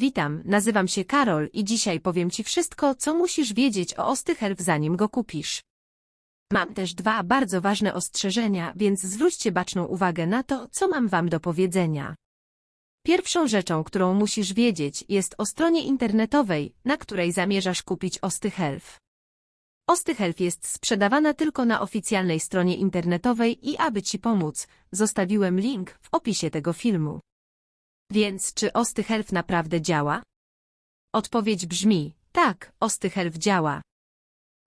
Witam, nazywam się Karol i dzisiaj powiem Ci wszystko, co musisz wiedzieć o Ostychelf zanim go kupisz. Mam też dwa bardzo ważne ostrzeżenia, więc zwróćcie baczną uwagę na to, co mam Wam do powiedzenia. Pierwszą rzeczą, którą musisz wiedzieć, jest o stronie internetowej, na której zamierzasz kupić Ostychelf. Ostychelf jest sprzedawana tylko na oficjalnej stronie internetowej i aby Ci pomóc, zostawiłem link w opisie tego filmu. Więc czy Ostychelf naprawdę działa? Odpowiedź brzmi, tak, Ostychelf działa.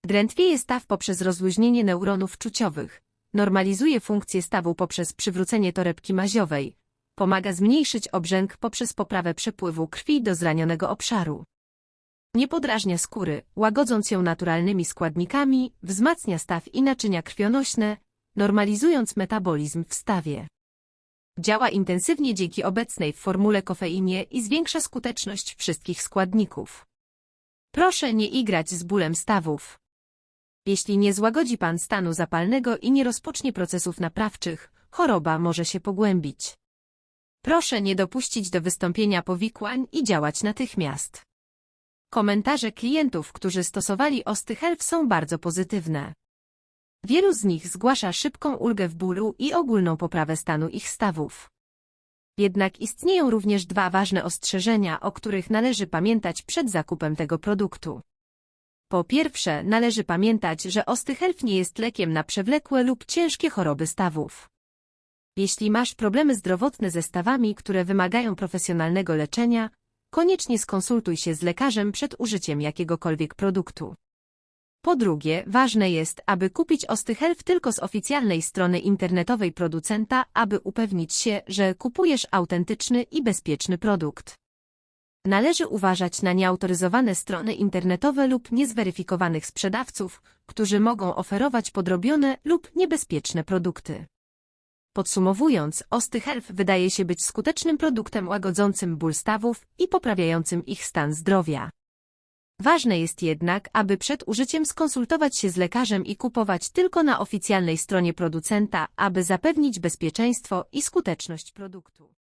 Drętwieje staw poprzez rozluźnienie neuronów czuciowych, normalizuje funkcję stawu poprzez przywrócenie torebki maziowej, pomaga zmniejszyć obrzęk poprzez poprawę przepływu krwi do zranionego obszaru. Nie podrażnia skóry, łagodząc ją naturalnymi składnikami, wzmacnia staw i naczynia krwionośne, normalizując metabolizm w stawie. Działa intensywnie dzięki obecnej w formule kofeinie i zwiększa skuteczność wszystkich składników. Proszę nie igrać z bólem stawów. Jeśli nie złagodzi Pan stanu zapalnego i nie rozpocznie procesów naprawczych, choroba może się pogłębić. Proszę nie dopuścić do wystąpienia powikłań i działać natychmiast. Komentarze klientów, którzy stosowali Ostychelf są bardzo pozytywne. Wielu z nich zgłasza szybką ulgę w bólu i ogólną poprawę stanu ich stawów. Jednak istnieją również dwa ważne ostrzeżenia, o których należy pamiętać przed zakupem tego produktu. Po pierwsze, należy pamiętać, że Ostychelf nie jest lekiem na przewlekłe lub ciężkie choroby stawów. Jeśli masz problemy zdrowotne ze stawami, które wymagają profesjonalnego leczenia, koniecznie skonsultuj się z lekarzem przed użyciem jakiegokolwiek produktu. Po drugie, ważne jest, aby kupić Ostychelf tylko z oficjalnej strony internetowej producenta, aby upewnić się, że kupujesz autentyczny i bezpieczny produkt. Należy uważać na nieautoryzowane strony internetowe lub niezweryfikowanych sprzedawców, którzy mogą oferować podrobione lub niebezpieczne produkty. Podsumowując, Ostychelf wydaje się być skutecznym produktem łagodzącym ból stawów i poprawiającym ich stan zdrowia. Ważne jest jednak, aby przed użyciem skonsultować się z lekarzem i kupować tylko na oficjalnej stronie producenta, aby zapewnić bezpieczeństwo i skuteczność produktu.